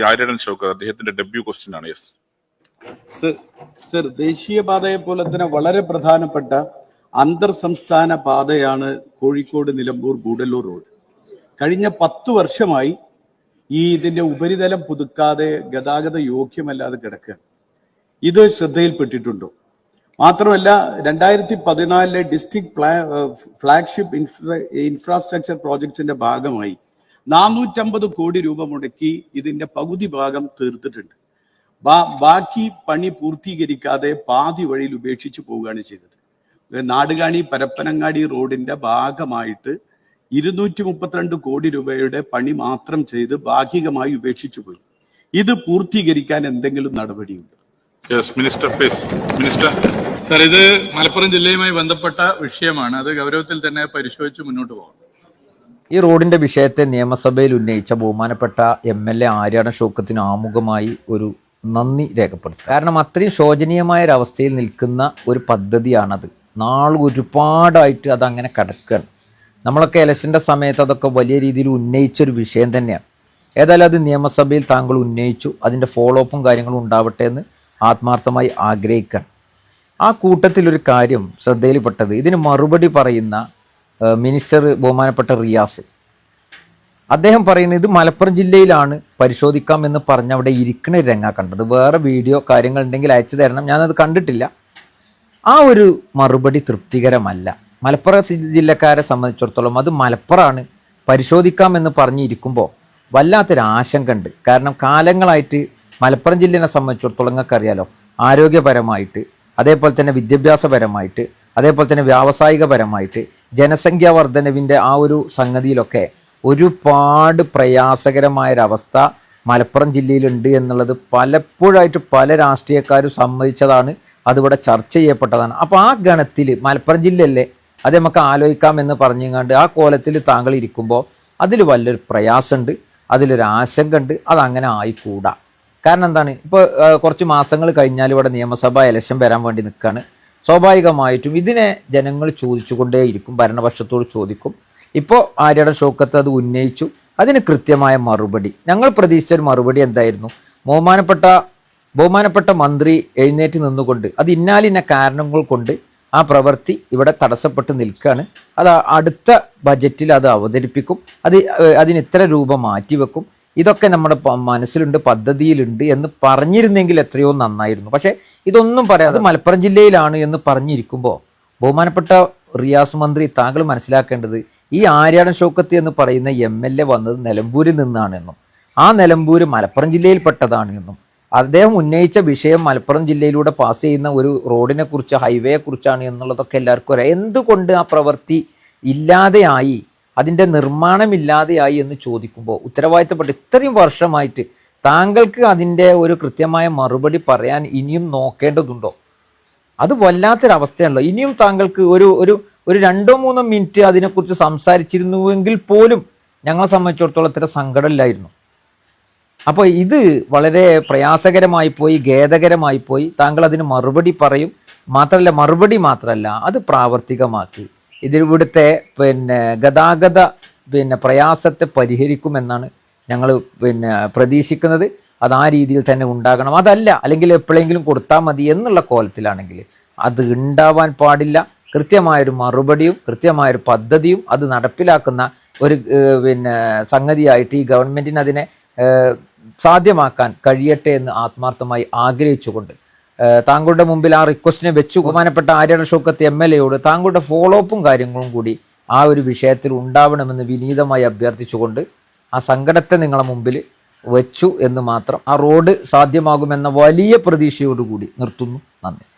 ആര്യടൻ ഷോക്കർ അദ്ദേഹത്തിന്റെ debut question ആണ് yes sir ദേശീയ ദേശീയപാതയെ പോലെ തന്നെ വളരെ പ്രധാനപ്പെട്ട അന്തർ സംസ്ഥാന പാതയാണ് കോഴിക്കോട് നിലമ്പൂർ ഗൂഡല്ലൂർ റോഡ്. കഴിഞ്ഞ പത്ത് വർഷമായി ഈ ഇതിന്റെ ഉപരിതലം പുതുക്കാതെ ഗതാഗത യോഗ്യമല്ലാതെ കിടക്കുക. ഇത് ശ്രദ്ധയിൽപ്പെട്ടിട്ടുണ്ടോ? മാത്രമല്ല രണ്ടായിരത്തി പതിനാലിലെ ഡിസ്ട്രിക്ട് ഫ്ലാഗ്ഷിപ്പ് ഇൻഫ്രാസ്ട്രക്ചർ പ്രോജക്റ്റിന്റെ ഭാഗമായി നാനൂറ്റമ്പത് കോടി രൂപ മുടക്കി ഇതിന്റെ പകുതി ഭാഗം തീർത്തിട്ടുണ്ട്. ബാ- ബാക്കി പണി പൂർത്തീകരിക്കാതെ പാതി വഴിയിൽ ഉപേക്ഷിച്ചു പോവുകയാണ് ചെയ്തത്. നാടുകാണി പരപ്പനങ്ങാടി റോഡിന്റെ ഭാഗമായിട്ട് ഇരുന്നൂറ്റി മുപ്പത്തിരണ്ട് കോടി രൂപയുടെ പണി മാത്രം ചെയ്ത് ഭാഗികമായി ഉപേക്ഷിച്ചു പോയി. ഇത് പൂർത്തീകരിക്കാൻ എന്തെങ്കിലും നടപടിയുണ്ട്? യെസ് മിനിസ്റ്റർ മിനിസ്റ്റർ സർ ഇത് മലപ്പുറം ജില്ലയുമായി ബന്ധപ്പെട്ട വിഷയമാണ്. അത് ഗൗരവത്തിൽ തന്നെ പരിശോധിച്ച് മുന്നോട്ട് പോകണം. ഈ റോഡിന്റെ വിഷയത്തെ നിയമസഭയിൽ ഉന്നയിച്ച ബഹുമാനപ്പെട്ട എം എൽ എ ആര്യാട ഷോക്കത്തിന് ആമുഖമായി ഒരു നന്ദി രേഖപ്പെടുത്തും കാരണം അത്രയും ശോചനീയമായ ഒരു അവസ്ഥയിൽ നിൽക്കുന്ന ഒരു പദ്ധതിയാണത്. നാൾ ഒരുപാടായിട്ട് അതങ്ങനെ കിടക്കുകയാണ് നമ്മളൊക്കെ ഇലക്ഷന്റെ സമയത്ത് അതൊക്കെ വലിയ രീതിയിൽ ഉന്നയിച്ച ഒരു വിഷയം തന്നെയാണ്. ഏതായാലും അത് നിയമസഭയിൽ താങ്കൾ ഉന്നയിച്ചു അതിന്റെ ഫോളോ അപ്പും കാര്യങ്ങളും ഉണ്ടാവട്ടെ എന്ന് ആത്മാർത്ഥമായി ആഗ്രഹിക്കുകയാണ് ആ കൂട്ടത്തിലൊരു കാര്യം ശ്രദ്ധയിൽപ്പെട്ടത്. ഇതിന് മറുപടി പറയുന്ന മിനിസ്റ്റർ ബഹുമാനപ്പെട്ട റിയാസ് അദ്ദേഹം പറയുന്നത് ഇത് മലപ്പുറം ജില്ലയിലാണ്. പരിശോധിക്കാം എന്ന് പറഞ്ഞ് അവിടെ ഇരിക്കുന്ന രംഗ കണ്ടത്. വേറെ വീഡിയോ കാര്യങ്ങൾ ഉണ്ടെങ്കിൽ അയച്ചു തരണം. ഞാനത് കണ്ടിട്ടില്ല. ആ ഒരു മറുപടി തൃപ്തികരമല്ല. മലപ്പുറം ജില്ലക്കാരെ സംബന്ധിച്ചിടത്തോളം അത് മലപ്പുറമാണ് പരിശോധിക്കാം എന്ന് പറഞ്ഞിരിക്കുമ്പോൾ വല്ലാത്തൊരു ആശങ്ക ഉണ്ട് കാരണം കാലങ്ങളായിട്ട് മലപ്പുറം ജില്ലേനെ സംബന്ധിച്ചിടത്തോളം നിങ്ങൾക്ക് അറിയാലോ ആരോഗ്യപരമായിട്ട് അതേപോലെ തന്നെ വിദ്യാഭ്യാസപരമായിട്ട് അതേപോലെ തന്നെ വ്യാവസായികപരമായിട്ട് ജനസംഖ്യാ വർധനവിന്റെ ആ ഒരു സംഗതിയിലൊക്കെ ഒരുപാട് പ്രയാസകരമായൊരവസ്ഥ മലപ്പുറം ജില്ലയിലുണ്ട് എന്നുള്ളത് പലപ്പോഴായിട്ട് പല രാഷ്ട്രീയക്കാരും സമ്മതിച്ചതാണ്. അതിവിടെ ചർച്ച ചെയ്യപ്പെട്ടതാണ്. അപ്പോൾ ആ ഗണത്തിൽ മലപ്പുറം ജില്ലയല്ലേ? അത് നമുക്ക് ആലോചിക്കാം എന്ന് പറഞ്ഞുകൊണ്ട് ആ കോലത്തിൽ താങ്കൾ ഇരിക്കുമ്പോൾ അതിൽ വലിയൊരു പ്രയാസമുണ്ട് അതിലൊരു ആശങ്ക ഉണ്ട് അതങ്ങനെ ആയിക്കൂടാ. കാരണം എന്താണ്? ഇപ്പോൾ കുറച്ച് മാസങ്ങൾ കഴിഞ്ഞാൽ ഇവിടെ നിയമസഭാ ഇലക്ഷൻ വരാൻ വേണ്ടി നിൽക്കുകയാണ് സ്വാഭാവികമായിട്ടും ഇതിനെ ജനങ്ങൾ ചോദിച്ചുകൊണ്ടേയിരിക്കും ഭരണപക്ഷത്തോട് ചോദിക്കും. ഇപ്പോൾ ആര്യയുടെ ഷോക്കത്ത് അത് ഉന്നയിച്ചു. അതിന് കൃത്യമായ മറുപടി. ഞങ്ങൾ പ്രതീക്ഷിച്ച ഒരു മറുപടി എന്തായിരുന്നു? ബഹുമാനപ്പെട്ട ബഹുമാനപ്പെട്ട മന്ത്രി എഴുന്നേറ്റ് നിന്നുകൊണ്ട് അത് ഇന്നാലിന്ന കാരണങ്ങൾ കൊണ്ട് ആ പ്രവൃത്തി ഇവിടെ തടസ്സപ്പെട്ട് നിൽക്കുകയാണ് അത് അടുത്ത ബജറ്റിൽ അത് അവതരിപ്പിക്കും. അത് അതിന് ഇത്ര രൂപ മാറ്റിവെക്കും. ഇതൊക്കെ നമ്മുടെ മനസ്സിലുണ്ട് പദ്ധതിയിലുണ്ട് എന്ന് പറഞ്ഞിരുന്നെങ്കിൽ എത്രയോ നന്നായിരുന്നു. പക്ഷേ ഇതൊന്നും പറയാതെ മലപ്പുറം ജില്ലയിലാണ് എന്ന് പറഞ്ഞിരിക്കുമ്പോൾ ബഹുമാനപ്പെട്ട റിയാസ് മന്ത്രി താങ്കൾ മനസ്സിലാക്കേണ്ടത് ഈ ആര്യാടൻ ഷൗക്കത്ത് എന്ന് പറയുന്ന എം എൽ എ വന്നത് നിലമ്പൂരിൽ നിന്നാണെന്നും ആ നിലമ്പൂര് മലപ്പുറം ജില്ലയിൽപ്പെട്ടതാണ് എന്നും അദ്ദേഹം ഉന്നയിച്ച വിഷയം മലപ്പുറം ജില്ലയിലൂടെ പാസ് ചെയ്യുന്ന ഒരു റോഡിനെ കുറിച്ച് ഹൈവേയെ കുറിച്ചാണ് എന്നുള്ളതൊക്കെ എല്ലാവർക്കും അറിയാം. എന്തുകൊണ്ട് ആ പ്രവൃത്തി ഇല്ലാതെയായി അതിന്റെ നിർമ്മാണമില്ലാതെയായി എന്ന് ചോദിക്കുമ്പോൾ ഉത്തരവാദിത്തപ്പെട്ട ഇത്രയും വർഷമായിട്ട് താങ്കൾക്ക് അതിന്റെ ഒരു കൃത്യമായ മറുപടി പറയാൻ ഇനിയും നോക്കേണ്ടതുണ്ടോ? അത് വല്ലാത്തൊരവസ്ഥയാണല്ലോ. ഇനിയും താങ്കൾക്ക് ഒരു ഒരു ഒരു രണ്ടോ മൂന്നോ മിനിറ്റ് അതിനെക്കുറിച്ച് സംസാരിച്ചിരുന്നുവെങ്കിൽ പോലും ഞങ്ങളെ സംബന്ധിച്ചിടത്തോളം ഇത്ര സങ്കടമില്ലായിരുന്നു. അപ്പോൾ ഇത് വളരെ പ്രയാസകരമായി പോയി ഖേദകരമായി പോയി. താങ്കൾ അതിന് മറുപടി പറയും. മാത്രമല്ല മറുപടി മാത്രമല്ല അത് പ്രാവർത്തികമാക്കി. ഇതിവിടുത്തെ പിന്നെ ഗതാഗത പിന്നെ പ്രയാസത്തെ പരിഹരിക്കുമെന്നാണ് ഞങ്ങൾ പിന്നെ പ്രതീക്ഷിക്കുന്നത്. അത് ആ രീതിയിൽ തന്നെ ഉണ്ടാകണം. അതല്ല അല്ലെങ്കിൽ എപ്പോഴെങ്കിലും കൊടുത്താൽ മതി എന്നുള്ള കോലത്തിലാണെങ്കിൽ അത് ഉണ്ടാവാൻ പാടില്ല. കൃത്യമായൊരു മറുപടിയും കൃത്യമായൊരു പദ്ധതിയും അത് നടപ്പിലാക്കുന്ന ഒരു പിന്നെ സംഗതിയായിട്ട് ഈ ഗവൺമെന്റിന് അതിനെ സാധ്യമാക്കാൻ കഴിയട്ടെ എന്ന് ആത്മാർത്ഥമായി ആഗ്രഹിച്ചുകൊണ്ട് താങ്കളുടെ മുമ്പിൽ ആ റിക്വസ്റ്റിനെ വെച്ചു. ബഹുമാനപ്പെട്ട ആര്യട ഷൗക്കത്ത് എം എൽ എയോട് താങ്കളുടെ ഫോളോ അപ്പും കാര്യങ്ങളും കൂടി ആ ഒരു വിഷയത്തിൽ ഉണ്ടാവണമെന്ന് വിനീതമായി അഭ്യർത്ഥിച്ചുകൊണ്ട് ആ സങ്കടത്തെ നിങ്ങളെ മുമ്പിൽ വെച്ചു എന്ന് മാത്രം ആ റോഡ് സാധ്യമാകുമെന്ന വലിയ പ്രതീക്ഷയോടുകൂടി നിർത്തുന്നു. നന്ദി.